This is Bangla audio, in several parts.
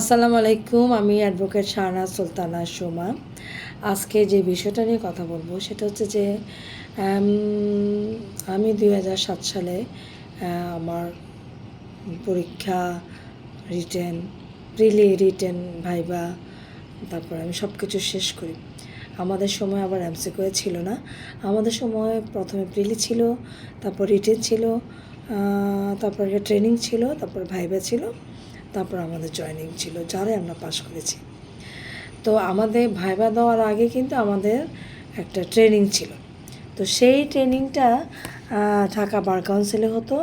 আসসালামু আলাইকুম, আমি অ্যাডভোকেট শাহনা সুলতানা সোমা। আজকে যে বিষয়টা নিয়ে কথা বলব সেটা হচ্ছে যে আমি দুই সাত সালে আমার পরীক্ষা রিটেন, প্রিলি রিটেন ভাইবা, তারপর আমি সব কিছু শেষ করি। আমাদের সময় আবার এমসিকিউ ছিল না। আমাদের সময় প্রথমে প্রিলি ছিল, তারপর রিটেন ছিল তারপরে ট্রেনিং ছিল, তারপর ভাইবা ছিল। তারপর আমাদের জয়েনিং ছিল যারাই আমরা পাশ করেছি। তো আমাদের ভাইবা দেওয়ার আগে কিন্তু আমাদের একটা ট্রেনিং ছিল। তো সেই ট্রেনিংটা ঢাকা বার কাউন্সিলে হতো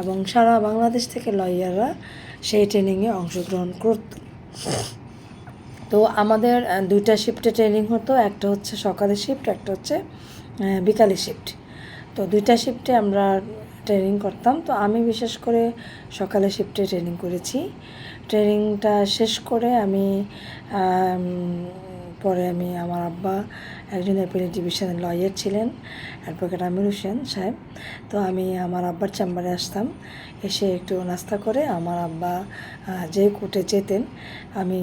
এবং সারা বাংলাদেশ থেকে লয়াররা সেই ট্রেনিংয়ে অংশগ্রহণ করত। তো আমাদের দুইটা শিফটে ট্রেনিং হতো, একটা হচ্ছে সকালের শিফট একটা হচ্ছে বিকালের শিফট তো দুইটা শিফটে আমরা ট্রেনিং করতাম। তো আমি বিশেষ করে সকালে শিফটে ট্রেনিং করেছি। ট্রেনিংটা শেষ করে আমি পরে আমি আমার আব্বা একজন অ্যাপিলেট ডিভিশনের লয়ার ছিলেন অ্যাডভোকেট আমির হোসেন সাহেব। তো আমি আমার আব্বার চেম্বারে আসতাম। এসে একটু নাস্তা করে আমার আব্বা যে কোর্টে যেতেন, আমি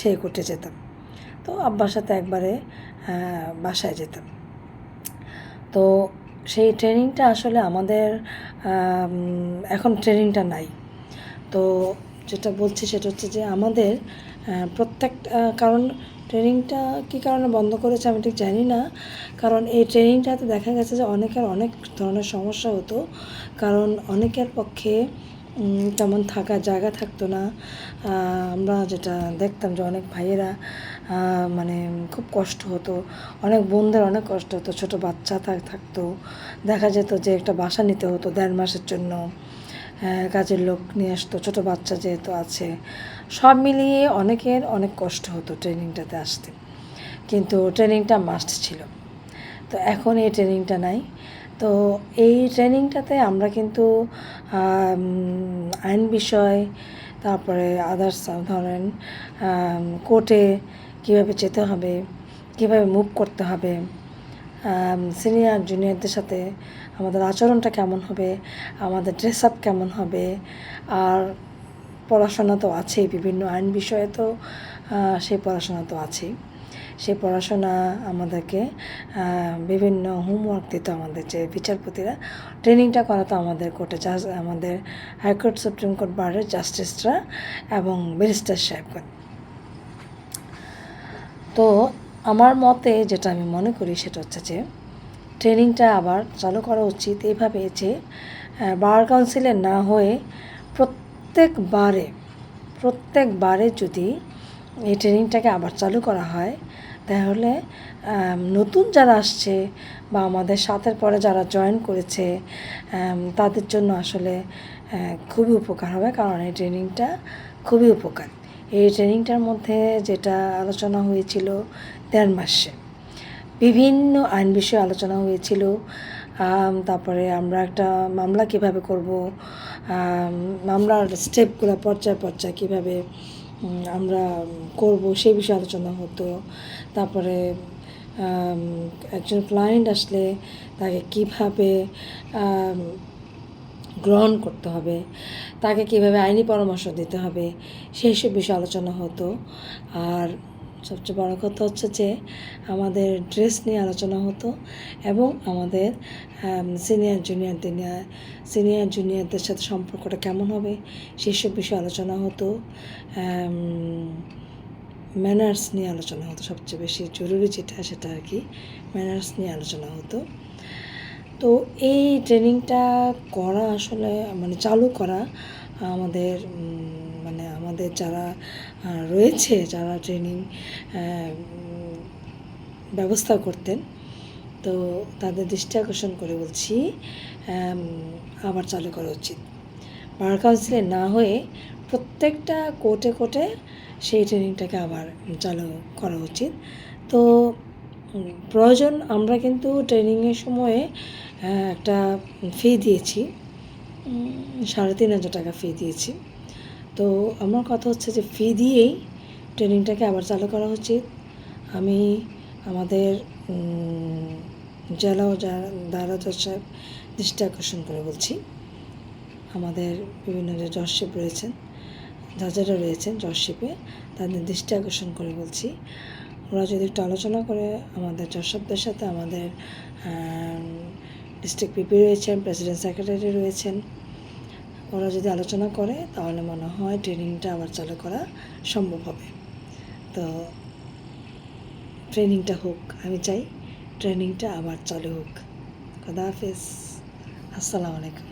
সেই কোর্টে যেতাম। তো আব্বার সাথে একবারে বাসায় যেতাম। তো সেই ট্রেনিংটা আসলে আমাদের এখন ট্রেনিংটা নাই। তো যেটা বলছি সেটা হচ্ছে যে আমাদের প্রত্যেক কারণ ট্রেনিংটা কি কারণে বন্ধ করেছে আমি ঠিক জানি না। কারণ এই ট্রেনিংটাতে দেখা গেছে যে অনেকের অনেক ধরনের সমস্যা হতো। কারণ অনেকের পক্ষে তেমন থাকার জায়গা থাকতো না। আমরা যেটা দেখতাম যে অনেক ভাইয়েরা মানে খুব কষ্ট হতো। অনেক বোনদের অনেক কষ্ট হতো ছোট বাচ্চা থাকতো। দেখা যেত যে একটা বাসা নিতে হতো দেড় মাসের জন্য। আহ, কাজের লোক নিয়ে আসতো ছোটো বাচ্চা যেহেতু আছে। সব মিলিয়ে অনেকের অনেক কষ্ট হতো ট্রেনিংটাতে আসতে। কিন্তু ট্রেনিংটা মাস্ট ছিল। তো এখন এই ট্রেনিংটা নাই। তো এই ট্রেনিংটাতে আমরা কিন্তু আইন বিষয়, তারপরে আদার্স ধরেন কোর্টে কীভাবে যেতে হবে, কীভাবে মুভ করতে হবে সিনিয়র জুনিয়রদের সাথে আমাদের আচরণটা কেমন হবে, আমাদের ড্রেস আপ কেমন হবে, আর পড়াশোনা তো আছেই, বিভিন্ন আইন বিষয়ে তো সেই পড়াশোনা তো আছেই। সেই পড়াশোনা আমাদেরকে বিভিন্ন হোমওয়ার্ক দিত আমাদের যে বিচারপতিরা। ট্রেনিংটা করাতো আমাদের কোর্টে জাজ আমাদের হাইকোর্ট সুপ্রিম কোর্ট বারের জাস্টিসরা এবং ব্যারিস্টার সাহেবগণ। তো আমার মতে যেটা আমি মনে করি সেটা হচ্ছে যে ট্রেনিংটা আবার চালু করা উচিত এভাবে যে বার কাউন্সিলে না হয়ে প্রত্যেকবারে প্রত্যেকবারে যদি এই ট্রেনিংটাকে আবার চালু করা হয় তাহলে নতুন যারা আসছে বা আমাদের সাথের পরে যারা জয়েন করেছে তাদের জন্য আসলে খুবই উপকার হবে কারণ এই ট্রেনিংটা খুবই উপকার। এই ট্রেনিংটার মধ্যে যেটা আলোচনা হয়েছিল দেড় মাসে। বিভিন্ন আইন বিষয়ে আলোচনা হয়েছিল তারপরে আমরা একটা মামলা কীভাবে করব মামলার স্টেপগুলো পর্যায় পর্যায়ে কীভাবে আমরা করব সেই বিষয়ে আলোচনা হতো। তারপরে একজন ক্লায়েন্ট আসলে তাকে কীভাবে গ্রহণ করতে হবে, তাকে কীভাবে আইনি পরামর্শ দিতে হবে, সেই সব বিষয়ে আলোচনা হতো। আর সবচেয়ে বড় কথা হচ্ছে যে আমাদের ড্রেস নিয়ে আলোচনা হতো এবং আমাদের সিনিয়র জুনিয়রদের নিয়ে সিনিয়র জুনিয়রদের সাথে সম্পর্কটা কেমন হবে সেসব বিষয়ে আলোচনা হতো। ম্যানার্স নিয়ে আলোচনা হতো সবচেয়ে বেশি, জরুরি যেটা সেটা আর কি ম্যানার্স নিয়ে আলোচনা হতো। তো এই ট্রেনিংটা করা আসলে মানে চালু করা আমাদের মানে আমাদের যারা রয়েছে, যারা ট্রেনিং ব্যবস্থা করতেন, তো তাদের দৃষ্টি আকর্ষণ করে বলছি আবার চালু করা উচিত। বার কাউন্সিলে না হয়ে প্রত্যেকটা কোর্টে কোর্টে সেই ট্রেনিংটাকে আবার চালু করা উচিত। তো প্রয়োজন আমরা কিন্তু ট্রেনিংয়ের সময়ে একটা ফি দিয়েছি। সাড়ে তিন হাজার টাকা ফি দিয়েছি। তো আমার কথা হচ্ছে যে ফি দিয়েই ট্রেনিংটাকে আবার চালু করা উচিত। আমি আমাদের জেলা ও দারাজ সাহেব দৃষ্টি আকর্ষণ করে বলছি। আমাদের বিভিন্ন যে জজশিপ রয়েছেন যারা রয়েছেন জর্শিপে তাদের দৃষ্টি আকর্ষণ করে বলছি। ওরা যদি একটু আলোচনা করে আমাদের জর্শপদের সাথে, আমাদের ডিস্ট্রিক্ট পিপি রয়েছেন প্রেসিডেন্ট সেক্রেটারি রয়েছেন ওরা যদি আলোচনা করে, তাহলে মনে হয় ট্রেনিংটা আবার চালু করা সম্ভব হবে। তো ট্রেনিংটা হোক, আমি চাই ট্রেনিংটা আবার চালু হোক। খোদা হাফেজ। আসসালামু আলাইকুম।